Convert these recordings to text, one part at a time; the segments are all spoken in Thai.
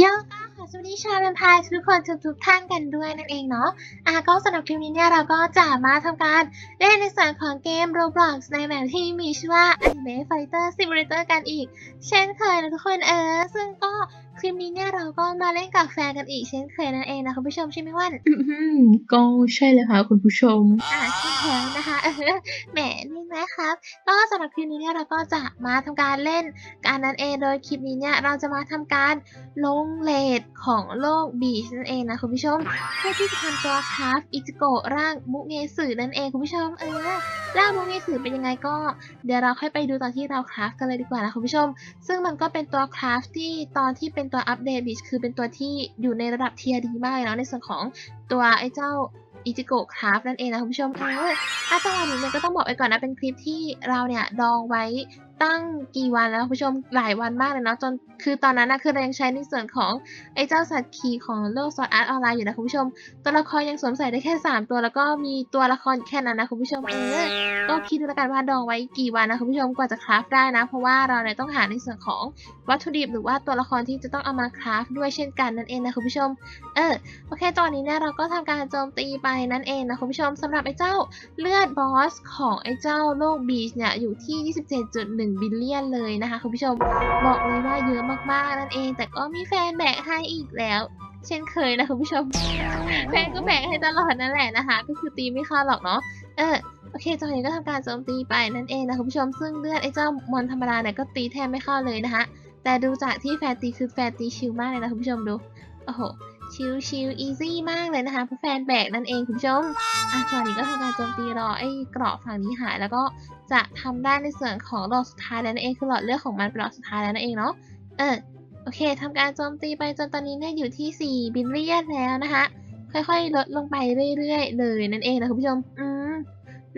โยก็ขอสวัสดีชาวแวมไพร์ทุกคนทุกทุกๆท่านกันด้วยนั่นเองเนาะอะก็สำหรับคลิปนี้เนี่ยเราก็จะมาทำการเล่นในส่วนของเกม Roblox ในแบบที่มีชื่อว่า Anime Fighter Simulator กันอีก เช่นเคยนะทุกคนเออ ซึ่งก็ คลิปนี้เนี่ยเราก็มาเล่นกับแฟนกันอีกเช่นเคยนั่นเองนะคุณผู้ชมใช่ไหมว่านอืมก็ใช่เลยค่ะคุณผู้ชม อ่าใช่แล้วนะคะเออแหมนี่นะครับก็สำหรับคลิปนี้เนี่ยเราก็จะมาทำการเล่นการนั้นเองโดยคลิปนี้เนี่ยเราจะมาทำการลงเลทของโลกบีชนั่นเองนะคุณผู้ชมเพื่อที่จะทำตัวคราฟอิจิโกะร่างมุกเงสือนั่นเองคุณผู้ชมเออร่างมุกเงสือเป็นยังไงก็ เดี๋ยวเราค่อยไปดูตอนที่เราคราฟกันเลยดีกว่านะคุณผู้ชม ซึ่งมันก็เป็นตัวคราฟที่ตอนที่เป็นตัวอัปเดตบิชคือเป็นตัวที่อยู่ในระดับเทียร์ดีมากเลยเนะในส่วนของตัวไอ้เจ้าอิจิโกะคราฟนั่นเองนะคุณผู้ชมเออถ้าจังหวะนี้เนี่ยก็ต้องบอกไปก่อนนะเป็นคลิปที่เราเนี่ยดองไว้ ตั้งกี่วันแล้วคุณผู้ชมหลายวันมากเลยเนาะจนคือตอนนั้นนะคือเรายังใช้ในส่วนของไอ้เจ้าสัตว์คีของโลกซอสอาร์ตออนไลน์อยู่นะคุณผู้ชม ตัวละครยังสวมใส่ได้แค่ 3 ตัวแล้วก็มีตัวละครแค่นั้นนะคุณผู้ชมเออก็คิดดูแล้วกันว่าดองไว้กี่วันนะคุณผู้ชมกว่าจะคราฟได้นะ เพราะว่าเราเนี่ยต้องหาในส่วนของวัตถุดิบหรือว่าตัวละครที่จะต้องเอามาคราฟด้วยเช่นกันนั่นเองนะคุณผู้ชม เออโอเคตอนนี้เนี่ยเราก็ทำการโจมตีไปนั่นเองนะคุณผู้ชมสำหรับไอ้เจ้าเลือดบอสของไอ้เจ้าโลกบีชเนี่ยอยู่ที่ 27.1บิลเลียนเลยนะคะคุณผู้ชมบอกเลยว่าเยอะมากๆนั่นเอง แต่ก็มีแฟนแบกให้อีกแล้วเช่นเคยนะคุณผู้ชม แฟนก็แบกให้ตลอดนั่นแหละนะคะ ก็คือตีไม่เข้าหรอกเนาะเออโอเคตอนนี้ก็ทำการโจมตีไปนั่นเองนะคุณผู้ชมซึ่งเลือดไอ้เจ้ามอนธรรมดาเนี่ยก็ตีแทบไม่เข้าเลยนะคะแต่ดูจากที่แฟนตีคือแฟนตีชิลมากเลยนะคุณผู้ชมดูโอ้โห ชิลชิลอีซี่มากเลยนะคะเพราะแฟนแบกนั่นเองคุณผู้ชมอะตอนนี้ก็ทำการโจมตีรอไอ้เกราะฝั่งนี้หาย แล้วก็จะทำได้ในส่วนของหลอดสุดท้ายแล้วนั่นเองคือหลอดเลือดของมันเป็นหลอดสุดท้ายแล้วนั่นเองเนาะเออโอเคทำการโจมตีไปจนตอนนี้เนี่ยอยู่ที่ 4 บิลเลียนแล้วนะคะค่อยๆ ลดลงไปเรื่อยๆ เลยนั่นเองนะคุณผู้ชมอืม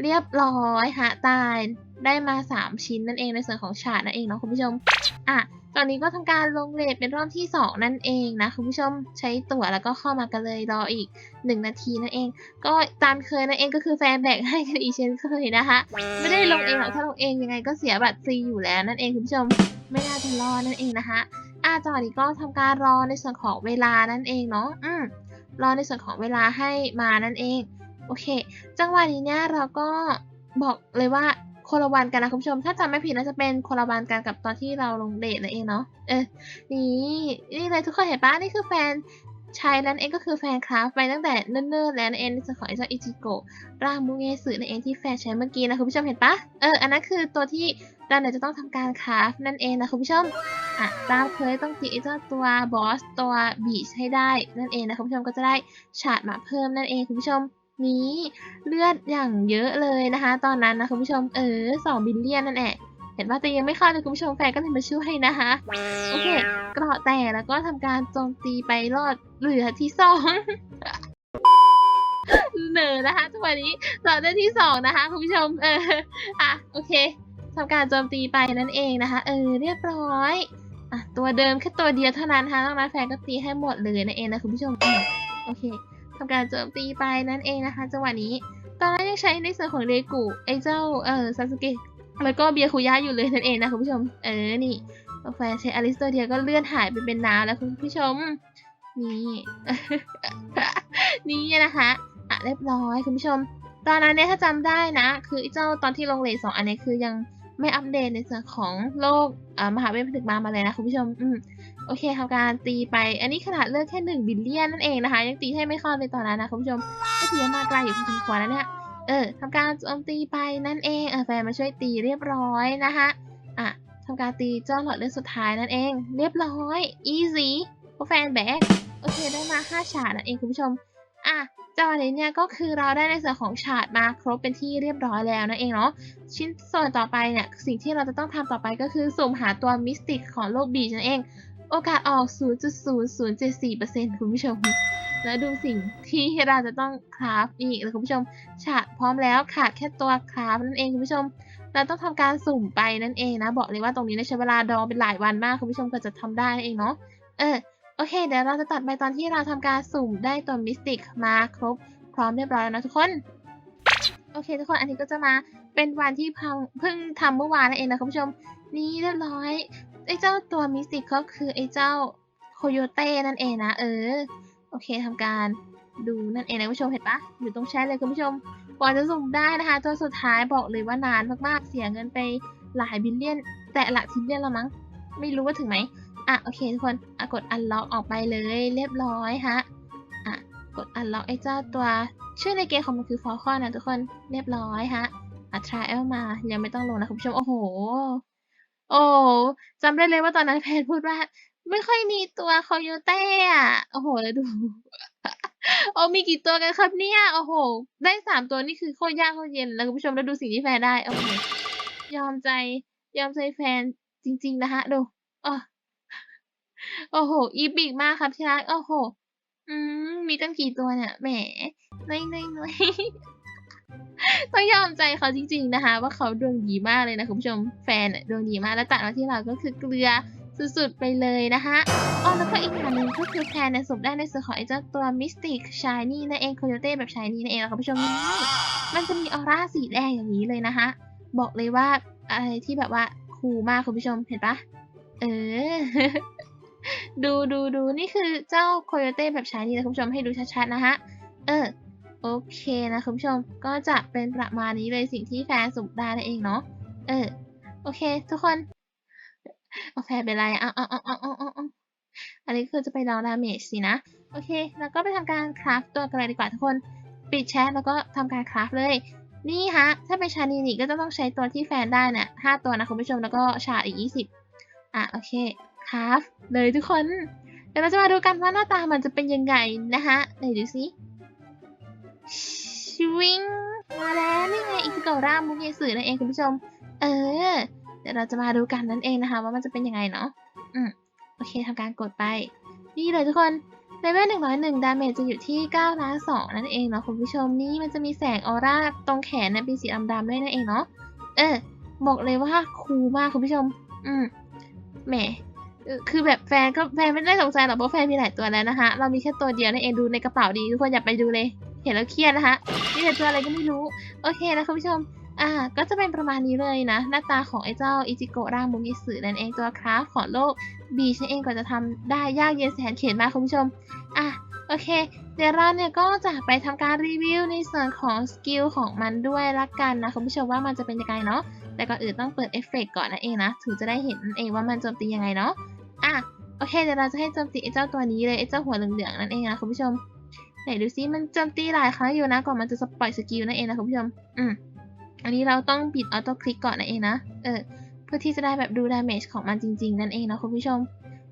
เรียบร้อยฮะตายได้มา 3 ชิ้นนั่นเองในส่วนของฉาดนั่นเองเนาะคุณผู้ชมอะ ตอนนี้ก็ทำการลงเลทเป็นรอบที่ 2 นั่นเองนะคุณผู้ชมใช้ตั๋วแล้วก็เข้ามากันเลยรออีก 1 นาทีนั่นเอง ก็ตามเคยนั่นเองก็คือแฟนแบกให้กันอีเช่นเคยนะคะไม่ได้ลงเองหรอกถ้าลงเองยังไงก็เสียบัตรฟรีอยู่แล้วนั่นเองคุณผู้ชมไม่น่าจะรอนั่นเองนะคะอ่าจังหวะนี้ก็ทำการรอในส่วนของเวลานั่นเองเนาะอืมรอในส่วนของเวลาให้มานั่นเองโอเค จังหวะนี้เนี่ยเราก็บอกเลยว่า คนละวันกันนะคุณผู้ชม ถ้าจำไม่ผิดน่าจะเป็นคนละวันกันกับตอนที่เราลงเดทนั่นเองเนาะ เออ นี่นี่เลยทุกคนเห็นปะนี่คือแฟนชายนั่นเองก็คือแฟนคราฟไปตั้งแต่เนิ่นๆแล้วนั่นเองในส่วนขอไอ้เจ้าอิจิโกะร่างมุเงสึนั่นเองที่แฟนใช้เมื่อกี้นะคุณผู้ชมเห็นปะเอออันนั้นคือตัวที่เราเนี่ยจะต้องทำการคราฟนั่นเองนะคุณผู้ชมอะตามเคยต้องตีไอ้เจ้าตัวบอสตัวบีชให้ได้นั่นเองนะคุณผู้ชมก็จะได้ฉาดมาเพิ่มนั่นเองคุณผู้ชม นี้เลือดอย่างเยอะเลยนะคะ ตอนนั้นนะคุณผู้ชมเออสองบิลเลียนนั่นแหละเห็นว่าแต่ยังไม่เข้าเลยคุณผู้ชมแฟนก็เลยมาช่วยนะคะโอเคเกราะแตกแล้วก็ทำการโจมตีไปรอดเหลือที่สองเหนือนะคะจังหวะนี้เราได้ที่สองนะคะคุณผู้ชมเอออะโอเคทำการโจมตีไปนั่นเองนะคะ เออเรียบร้อยอะตัวเดิมแค่ตัวเดียวเท่านั้นนะคะนอกนั้นแฟนก็ตีให้หมดเลยนั่นเองนะคุณผู้ชมโอเค ทำการโจมตีไปนั่นเองนะคะ จังหวะนี้ ตอนแรกยังใช้ในส่วนของเรกุไอเจ้าเออซาสึเกะแล้วก็เบียคุย่าอยู่เลยนั่นเองนะคุณผู้ชม เออนี่แฟนใช้อลิสตัวเดียวก็เลื่อนหายไปเป็นน้ำแล้วคุณผู้ชม นี่ นี่นะคะอะเรียบร้อยคุณผู้ชม ตอนนั้นเนี่ยถ้าจำได้นะ คือไอเจ้าตอนที่ลงเลทสองอันนี้คือยังไม่อัปเดตในส่วนของโลกอ่ามหาเวทผนึกมามาเลยนะคุณผู้ชม อืม โอเคทำการตีไป อันนี้ขนาดเลือกแค่หนึ่งบิลเลียนนั่นเองนะคะ ยังตีให้ไม่เข้าเลยตอนนั้นนะคุณผู้ชมก็ถือว่ามาไกลอยู่พอสมควรแล้วเนี่ยเออทำการโจมตีไปนั่นเองเออแฟนมาช่วยตีเรียบร้อยนะคะอะทำการตีเจ้าหลอดเลือดสุดท้ายนั่นเอง เรียบร้อย easy เพราะแฟนแบกโอเคได้มา 5 ฉาดนั่นเองคุณผู้ชมอะจังหวะนี้เนี่ยก็คือเราได้ในส่วนของฉาดมาครบเป็นที่เรียบร้อยแล้วนั่นเองเนาะชิ้นส่วนต่อไปเนี่ยสิ่งที่เราจะต้องทำต่อไปก็คือสุ่มหาตัวมิสติกของโลกบีชนั่นเอง โอกาสออก 0.0074%คุณผู้ชม แล้วดูสิ่งที่เราจะต้องคราฟอีกเลยคุณผู้ชม ฉาดพร้อมแล้วขาดแค่ตัวคราฟนั่นเองคุณผู้ชม เราต้องทำการสุ่มไปนั่นเองนะ บอกเลยว่าตรงนี้เนี่ยใช้เวลาดองเป็นหลายวันมากคุณผู้ชมก็จะทำได้นั่นเองเนาะ เออ โอเค เดี๋ยวเราจะตัดไปตอนที่เราทำการสุ่มได้ตัวมิสติกมาครบพร้อมเรียบร้อยแล้วนะทุกคนโอเคทุกคนอันนี้ก็จะมาเป็นวันที่เพิ่งเพิ่งทำเมื่อวานนั่นเองนะคุณผู้ชม นี่เรียบร้อย ไอ้เจ้าตัวมิสติกก็คือไอ้เจ้าโคโยเต้นั่นเองนะเออ โอเคทำการดูนั่นเองนะคุณผู้ชมเห็นปะอยู่ตรงแชทเลยคุณผู้ชมกว่าจะสุ่มได้นะคะ ตัวสุดท้ายบอกเลยว่านานมากๆ เสียเงินไปหลายบิลเลียน แต่หลักทิลเลียนแล้วมั้ง ไม่รู้ว่าถึงไหมอะโอเคทุกคนอะกด unlock ออกไปเลยเรียบร้อยฮะอะกด unlock ไอ้เจ้าตัวชื่อในเกมของมันคือ Falcon นะทุกคนเรียบร้อยฮะอะ trial มายังไม่ต้องลงนะคุณผู้ชมโอ้โห จำได้เลยว่าตอนนั้นแพนพูดว่า ไม่ค่อยมีตัวคอโยเต้อะโอ้โหแล้วดูโอ้มีกี่ตัวกันครับเนี่ยโอ้โห ได้สามตัวนี่คือโคตรยากโคตรเย็นแล้วคุณผู้ชมแล้วดูสิ่งที่แฟนได้โอ้โหยอมใจยอมใจแฟนจริง ๆ นะคะดูโอ้โห อีปิกมากครับที่รักโอ้โห อืมมีตั้งกี่ตัวเนี่ยแหมน้อยน้อยน้อย ต้องยอมใจเขาจริง ๆนะคะ ว่าเขาดวงดีมากเลยนะคุณผู้ชมแฟนดวงดีมากแล้วตัดมาที่เราก็คือเกลือสุดๆไปเลยนะคะอ๋อแล้วก็อีกอย่างหนึ่งก็คือแพนในสุ่มได้ในส่วนของไอ้เจ้าตัว Mystic Shiny นั่นเองโคโยเต้แบบ Shiny นั่นเองนะคุณผู้ชมนี่มันจะมีออร่าสีแดงอย่างนี้เลยนะคะบอกเลยว่าอะไรที่แบบว่าคูลมากคุณผู้ชมเห็นปะเออ ดูดูดูนี่คือเจ้าโคโยเต้แบบ Shiny นะคุณผู้ชมให้ดูชัดๆนะคะเออ โอเคนะคุณผู้ชมก็จะเป็นประมาณนี้เลยสิ่งที่แฟนสุ่มได้นั่นเองเนาะเออโอเค ทุกคนเอาแฟนเป็นไรอะอะอะอะอะอะอะอันนี้คือจะไปลองดาเมจสินะ โอเค แล้วก็ไปทำการคราฟตัวกันเลยดีกว่าทุกคน ปิดแชทแล้วก็ทำการคราฟเลย นี่ฮะ ถ้าเป็นชานีนี่ก็จะต้องใช้ตัวที่แฟนได้เนี่ยห้าตัวนะคุณผู้ชมแล้วก็ชาอีกยี่สิบอะโอเคคราฟเลยทุกคน เดี๋ยวเราจะมาดูกันว่าหน้าตามันจะเป็นยังไงนะคะไหนดูสิ ชวิงมาแล้วนี่ไงอิจิโกะรามุกเยสึนั่นเองคุณผู้ชม เออ เดี๋ยวเราจะมาดูกันนั่นเองนะคะ ว่ามันจะเป็นยังไงเนาะอืมโอเคทำการกดไป นี่เลยทุกคนเลเวลหนึ่งร้อยหนึ่งดาเมจจะอยู่ที่เก้าล้านสองนั่นเองเนาะคุณผู้ชมนี่มันจะมีแสงออร่าตรงแขนเนี่ยเป็นสีดำๆด้วยนั่นเองเนาะเออ บอกเลยว่าคูลมากคุณผู้ชม อืมแหมคือแบบแฟนก็แฟนไม่ได้สงสัยหรอกเพราะแฟนมีหลายตัวแล้วนะคะเรามีแค่ตัวเดียวนั่นเองดูในกระเป๋าดีทุกคนอย่าไปดูเลย ห็นแล้วเครียดนะคะนี่แต่ตัวอะไรก็ไม่รู้ โอเคนะคุณผู้ชม อ่า ก็จะเป็นประมาณนี้เลยนะ หน้าตาของไอ้เจ้าอิจิโกะรามุมิสึนั่นเองตัวคราฟของโลกบีฉันเองกว่าจะทำได้ยากเย็นแสนเข็ญมากคุณผู้ชม อะโอเค เดี๋ยวเราเนี่ยก็จะไปทำการรีวิวในส่วนของสกิลของมันด้วยละกันนะคุณผู้ชมว่ามันจะเป็นยังไงเนาะแต่ก่อนอื่นต้องเปิดเอฟเฟกก่อนนะเองนะถึงจะได้เห็นนั่นเองว่ามันโจมตียังไงเนาะอะโอเคเดี๋ยวเราจะให้โจมตีไอ้เจ้าตัวนี้เลยไอ้เจ้าหัวเหลืองๆนั่นเองนะคุณผู้ชม ไหนดูซิมันโจมตีหลายครั้งอยู่นะก่อนมันจะสปล่อยสกิลนั่นเองนะคุณผู้ชม อืม อันนี้เราต้องปิดออโต้คลิกก่อนนั่นเองนะ เออ เพื่อที่จะได้แบบดูดาเมจของมันจริง ๆ นั่นเองนะคุณผู้ชม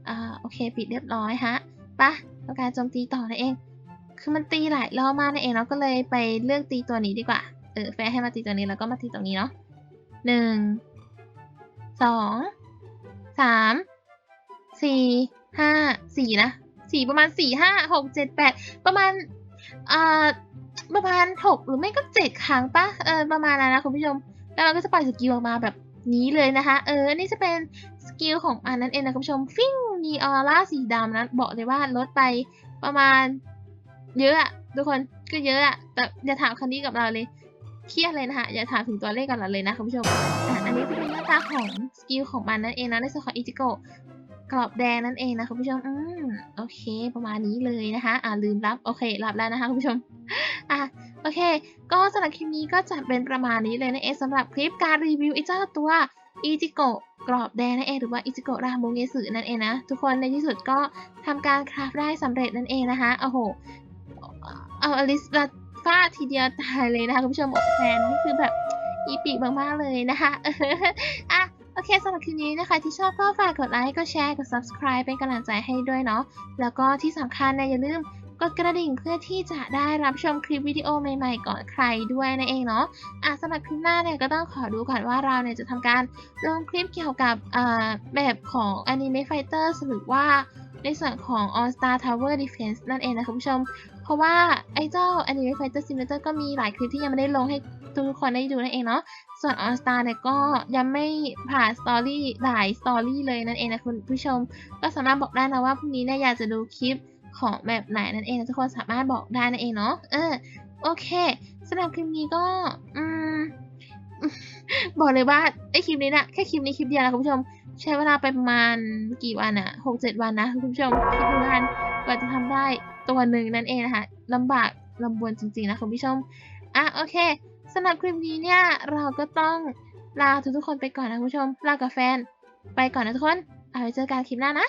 อ่า โอเค ปิดเรียบร้อยฮะปะทำการโจมตีต่อนั่นเอง คือมันตีหลายรอบมากนั่นเองเนาะก็เลยไปเลือกตีตัวนี้ดีกว่า เออ แฟร์ให้มาตีตัวนี้แล้วก็มาตีตรงนี้เนาะหนึ่ง สอง สาม สี่ ห้า สี่นะ สี่ประมาณสี่ห้าหกเจ็ดแปดประมาณอ่าประมาณหกหรือไม่ก็เจ็ดครั้งปะเออประมาณนั้นนะคุณผู้ชม แล้วเราก็จะปล่อยสกิลออกมาแบบนี้เลยนะคะ เออ นี่จะเป็นสกิลของมันนั่นเองนะคุณผู้ชม ฟิ้งมีออร่าสีดำนะ บอกเลยว่าลดไปประมาณ เยอะอะทุกคนก็เยอะอะแต่อย่าถามคันนี้กับเราเลยเครียดเลยนะคะอย่าถามถึงตัวเลขกับเราเลยนะคุณผู้ชม อันนี้จะเป็นหน้าตาของสกิลของมันนั่นเองนะในส่วนของอิจิโกะ กรอบแดงนั่นเองนะคุณผู้ชม อืมโอเค ประมาณนี้เลยนะคะ อ่าลืมรับ โอเค รับแล้วนะคะคุณผู้ชม อะ โอเค ก็สำหรับคลิปนี้ก็จะเป็นประมาณนี้เลยนะเองสำหรับคลิปการรีวิวไอ้เจ้าตัวอิจิโกะกรอบแดงนั่นเองหรือว่าอิจิโกะรามูเงสึนั่นเองนะ ทุกคนในที่สุดก็ทำการคราฟได้สำเร็จนั่นเองนะคะโอ้โหเอาอลิสมาฟาทีเดียวตายเลยนะคะคุณผู้ชมอกแฟนนี่คือแบบอีปิกมากๆเลยนะคะอะ โอเคสำหรับคลิปนี้นะคะ ที่ชอบก็ฝากกดไลค์ กดแชร์ กด subscribe เป็นกำลังใจให้ด้วยเนาะ แล้วก็ที่สำคัญนะอย่าลืมกดกระดิ่งเพื่อที่จะได้รับชมคลิปวิดีโอใหม่ๆก่อนใครด้วยนั่นเองเนาะอะสำหรับคลิปหน้าเนี่ยก็ต้องขอดูก่อนว่าเราเนี่ยจะทำการลงคลิปเกี่ยวกับอ่าแบบของ Anime Fighters หรือว่าในส่วนของ All Star Tower Defense นั่นเองนะคุณผู้ชม เพราะว่าไอ้เจ้า Anime Fighter Simulator ก็มีหลายคลิปที่ยังไม่ได้ลงให้ ทุกคนได้ดูนั่นเองเนาะส่วน All Star เนี่ยก็ยังไม่ผ่านสตอรี่หลายสตอรี่เลยนั่นเองนะคุณผู้ชม ก็สามารถบอกได้นะว่าพรุ่งนี้เนี่ยอยากจะดูคลิปของแบบไหนนั่นเองนะทุกคนสามารถบอกได้นั่นเองเนาะเออโอเคสำหรับคลิปนี้ก็อืมบอกเลยว่าไอคลิปนี้นะแค่คลิปนี้คลิปเดียวนะคุณผู้ชม ใช้เวลาไปประมาณกี่วันอะหกเจ็ดวันนะคุณผู้ชมคิดดูกันกว่าจะทำได้ตัวหนึ่งนั่นเองนะคะลำบากลำบวนจริงๆนะคุณผู้ชมอะโอเค สำหรับคลิปนี้เนี่ย เราก็ต้องลาทุกๆคนไปก่อนนะคุณผู้ชม ลากับแฟน ไปก่อนนะทุกคน เอาไว้เจอกันคลิปหน้านะ